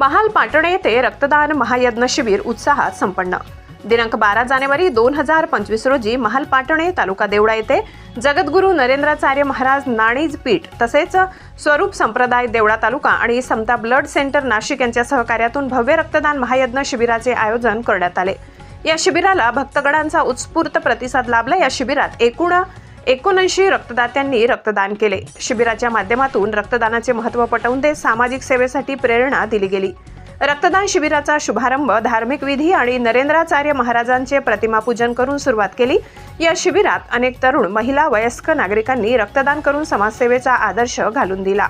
महाल पाटणे येथे रक्तदान महायज्ञ शिबिर उत्साहात संपन्न. दिनांक बारा जानेवारी दोन हजार पंचवीस रोजी महाल पाटणे तालुका देवळा येथे जगद्गुरू नरेंद्राचार्य महाराज नाणीज पीठ तसेच स्वरूप संप्रदाय देवळा तालुका आणि समता ब्लड सेंटर नाशिक यांच्या सहकार्यातून भव्य रक्तदान महायज्ञ शिबिराचे आयोजन करण्यात आले. या शिबिराला भक्तगणांचा उत्स्फूर्त प्रतिसाद लाभला. या शिबिरात एकूण एकोणऐंशी रक्तदात्यांनी रक्तदान केले. शिबिराच्या माध्यमातून रक्तदानाचे महत्त्व पटवून देत सामाजिक सेवेसाठी प्रेरणा दिली गेली. रक्तदान शिबिराचा शुभारंभ धार्मिक विधी आणि नरेंद्राचार्य महाराजांचे प्रतिमापूजन करून सुरुवात केली. या शिबिरात अनेक तरुण महिला वयस्क नागरिकांनी रक्तदान करून समाजसेवेचा आदर्श घालून दिला.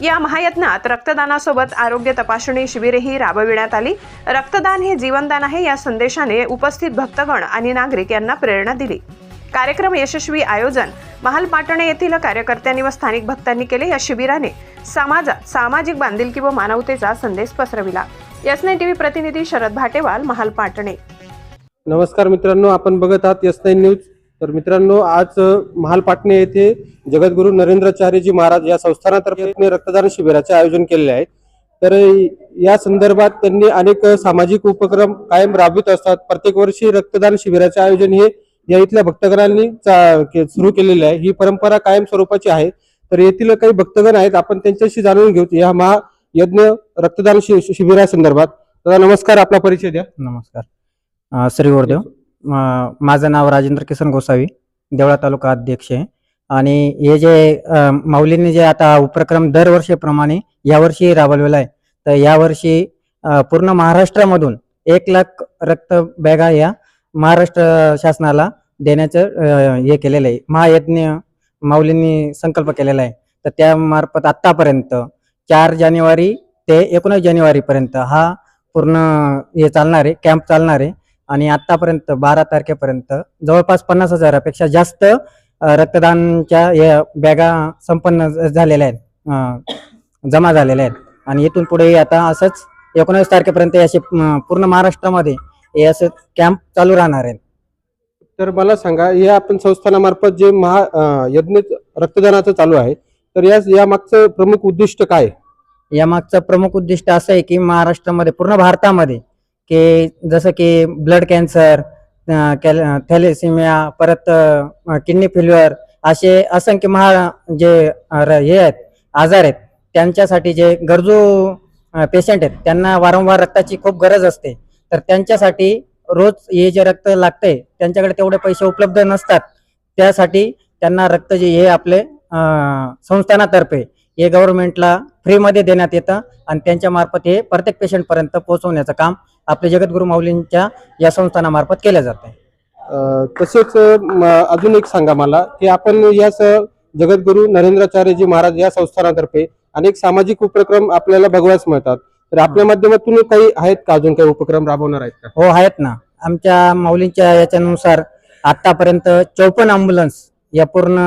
या महायत्नात रक्तदानासोबत आरोग्य तपासणी शिबिरेही राबविण्यात आली. रक्तदान हे जीवनदान आहे या संदेशाने उपस्थित भक्तगण आणि नागरिक यांना प्रेरणा दिली. कार्यक्रम यशस्वी आयोजन. महाल पाटणे येथील कार्यकर्त्यांनी व स्थानिक भक्तांनी केले या शिबिराने समाजात सामाजिक बांधिलकी व मानवतेचा संदेश पसरविला. यसने टीव्ही प्रतिनिधी शरद भाटेवाल महाल पाटणे. नमस्कार मित्रांनो आपण बघत आहात यस नाईन न्यूज. तर मित्रांनो आज महालपाटणे महाल पाटणे येथे जगद्गुरू नरेंद्राचार्यजी महाराज या संस्थानातर्फे रक्तदान शिबिराचे आयोजन केलेले आहे. तर या संदर्भात त्यांनी अनेक सामाजिक उपक्रम कायम राबवित असतात. प्रत्येक वर्षी रक्तदान शिबिराचे आयोजन हे या इथल्या भक्तगणांनी चा- सुरू केलेली आहे. ही परंपरा कायम स्वरूपाची आहे. तर येथील काही भक्तगण आहेत आपण त्यांच्याशी जाणून घेऊ. या महायज्ञ रक्तदान शि- शिबिरासंदर्भात. दादा नमस्कार आपला परिचय द्या. नमस्कार. श्री गुरुदेव माझं नाव राजेंद्र किसन गोसावी देवळा तालुका अध्यक्ष आहे. आणि हे जे माऊलींनी जे आता उपक्रम दरवर्षीप्रमाणे यावर्षी राबवलेला आहे तर यावर्षी पूर्ण महाराष्ट्रामधून एक लाख रक्त बॅगा या महाराष्ट्र शासनाला देण्याचं हे केलेलं आहे. महायज्ञ माऊलींनी संकल्प केलेला आहे. तर त्यामार्फत आत्तापर्यंत चार जानेवारी ते एकोणीस जानेवारीपर्यंत हा पूर्ण हे चालणार आहे कॅम्प चालणार आहे. आणि आत्तापर्यंत बारा तारखेपर्यंत जवळपास पन्नास हजारापेक्षा जास्त रक्तदानच्या या बॅगा संपन्न झालेल्या आहेत. जमा झालेल्या आहेत. आणि इथून पुढे आता असंच एकोणीस तारखेपर्यंत असे पूर्ण महाराष्ट्रामध्ये हे असं कॅम्प चालू राहणार आहेत तर मला सांगा या आपण संस्थानामार्फत जे महा यज्ञ रक्तदानाचं चालू आहे तर या या मागचं प्रमुख उद्दिष्ट काय आहे? यामागचं प्रमुख उद्दिष्ट असं आहे की महाराष्ट्रामध्ये पूर्ण भारतामध्ये की जसं की ब्लड कॅन्सर थॅलेसिमिया परत किडनी फेल्युअर असे असंख्य महा जे र- हे आहेत आजार आहेत त्यांच्यासाठी जे गरजू पेशंट आहेत त्यांना वारंवार रक्ताची खूप गरज असते तर त्यांच्यासाठी रोज हे जे रक्त लागतंय त्यांच्याकडे तेवढे पैसे उपलब्ध नसतात. त्यासाठी त्यांना रक्त जे हे आपले संस्थानातर्फे हे गव्हर्नमेंटला फ्रीमध्ये देण्यात येतं आणि त्यांच्या मार्फत हे प्रत्येक पेशंटपर्यंत पोहोचवण्याचं काम आपले जगद्गुरु माऊलींच्या या संस्थानामार्फत केलं जातं आहे तसेच अजून एक सांगा मला की आपण या स- जगद्गुरू नरेंद्राचार्यजी महाराज या संस्थानातर्फे अनेक सामाजिक उपक्रम आपल्याला बघवायच मिळतात. तर आपल्या माध्यमातून काही आहेत का अजून काही उपक्रम राबवणार आहेत का? हो आहेत ना. आमच्या माऊलींच्या याच्यानुसार आतापर्यंत चौपन्न अँब्युलन्स या पूर्ण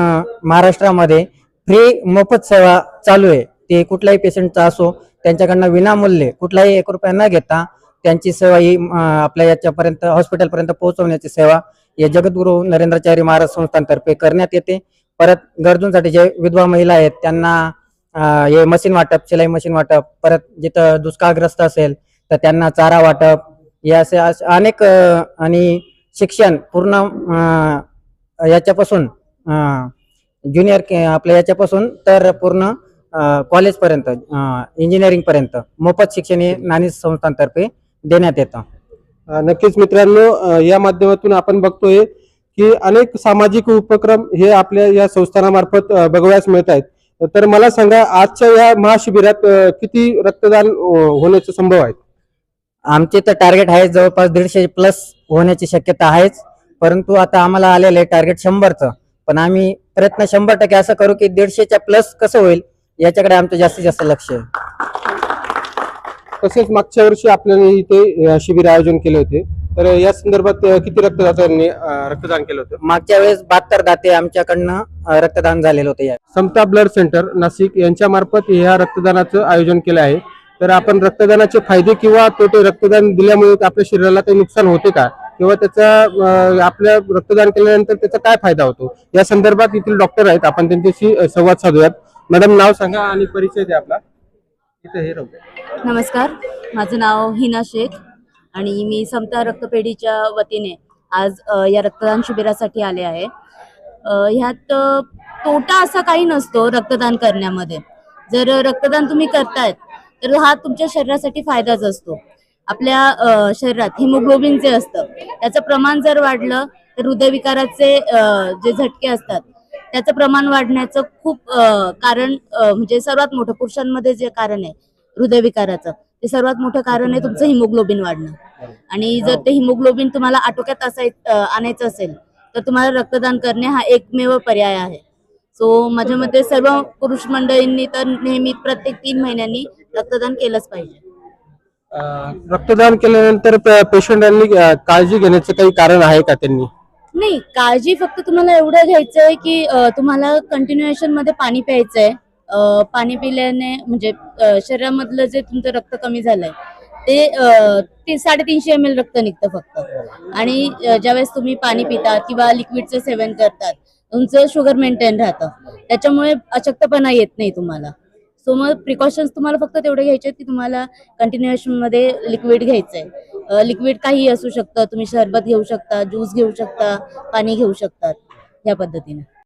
महाराष्ट्रामध्ये फ्री मोफत सेवा चालू आहे. ते कुठल्याही पेशंटचा असो त्यांच्याकडनं विनामूल्य कुठलाही एक रुपया न घेता त्यांची सेवा ही आपल्या याच्यापर्यंत हॉस्पिटलपर्यंत पोहोचवण्याची सेवा या जगद्गुरू नरेंद्राचार्य महाराज संस्थांतर्फे करण्यात येते. परत गरजूंसाठी जे विधवा महिला आहेत त्यांना हे मशीन वाटप शिलाई मशीन वाटप परत जिथं दुष्काळग्रस्त असेल तर त्यांना चारा वाटप या असे अनेक आणि शिक्षण पूर्ण याच्यापासून ज्युनियर आपल्या याच्यापासून तर पूर्ण कॉलेजपर्यंत इंजिनिअरिंगपर्यंत मोफत शिक्षण हे नाणी संस्थांतर्फे देण्यात येतं. नक्कीच मित्रांनो या माध्यमातून आपण बघतोय की अनेक सामाजिक उपक्रम हे आपल्या या संस्थानामार्फत अ, बघावयास मिळत आहेत तर मला सांगा आजच्या या महाशिबिरात किती रक्तदान होण्याचे संभव आहेत? आमचे तर टार्गेट आहे जवळपास दीडशे प्लस होण्याची शक्यता आहेच. परंतु आता आम्हाला आलेलं आहे टार्गेट शंभरचं. पण आम्ही प्रयत्न शंभर टक्के असं करू की दीडशेच्या प्लस कसं होईल याच्याकडे आमचं जास्तीत जास्त लक्ष आहे. तसेच मागच्या वर्षी आपल्याला इथे शिबिर आयोजन केले होते. तर या संदर्भात किती रक्तदात्यांनी रक्तदान केलं होतं? मागच्या वेळेस बहात्तर दाते आमच्याकडनं रक्तदान झालेलं होतं या. समता ब्लड सेंटर नाशिक यांच्या मार्फत ह्या रक्तदानाचं आयोजन केलं आहे. तर आपण रक्तदानाचे फायदे किंवा तोटे रक्तदान दिल्यामुळे आपल्या शरीराला काही नुकसान होते का? किंवा त्याचा आपल्या रक्तदान केल्यानंतर त्याचा काय फायदा होतो? या संदर्भात येथील डॉक्टर आहेत. आपण त्यांच्याशी संवाद साधूयात. मॅडम नाव सांगा आणि परिचय द्या आपला. इथे हे. नमस्कार. माझं नाव हिना शेख. आणि मी समता रक्तपेढीच्या वतीने आज या रक्तदान शिबिरासाठी आले आहे. ह्यात तोटा असा काही नसतो रक्तदान करण्यामध्ये. जर रक्तदान तुम्ही करतायत तर हा तुमच्या शरीरासाठी फायदाच असतो. आपल्या शरीरात हिमोग्लोबिन जे असतं त्याचं प्रमाण जर वाढलं तर हृदयविकाराचे जे झटके असतात त्याचं प्रमाण वाढण्याचं खूप कारण म्हणजे सर्वात मोठं पुरुषांमध्ये जे कारण आहे हृदयविकाराचं ते सर्वात मोठं कारण आहे तुमचं हिमोग्लोबिन वाढणं. आणि जर ते हिमोग्लोबिन तुम्हाला आटोक्यात असाय आणायचं असेल तर तुम्हाला रक्तदान करणे हा एकमेव पर्याय आहे. सो माझ्या मते सर्व पुरुष मंडळींनी तर नेहमी प्रत्येक तीन महिन्यांनी रक्तदान केलंच पाहिजे. रक्तदान केल्यानंतर पेशंटांनी काळजी घेण्याचं काही कारण आहे का त्यांनी? नाही काळजी फक्त तुम्हाला एवढं घ्यायचं आहे की तुम्हाला कंटिन्युएशनमध्ये पाणी प्यायचं आहे पाणी पिल्याने म्हणजे शरीरामधलं जे तुमचं रक्त कमी झालंय ते साडेतीनशे एम एल रक्त निघतं फक्त. आणि ज्यावेळेस तुम्ही पाणी पिता किंवा लिक्विडचं सेवन करतात तुमचं शुगर मेंटेन राहतं. त्याच्यामुळे अशक्तपणा येत नाही तुम्हाला. सो मग प्रिकॉशन्स तुम्हाला फक्त तेवढे घ्यायचे की तुम्हाला कंटिन्युएशनमध्ये मध्ये लिक्विड घ्यायचंय. लिक्विड काही असू शकतं तुम्ही सरबत घेऊ शकता ज्यूस घेऊ शकता पाणी घेऊ शकतात या पद्धतीने.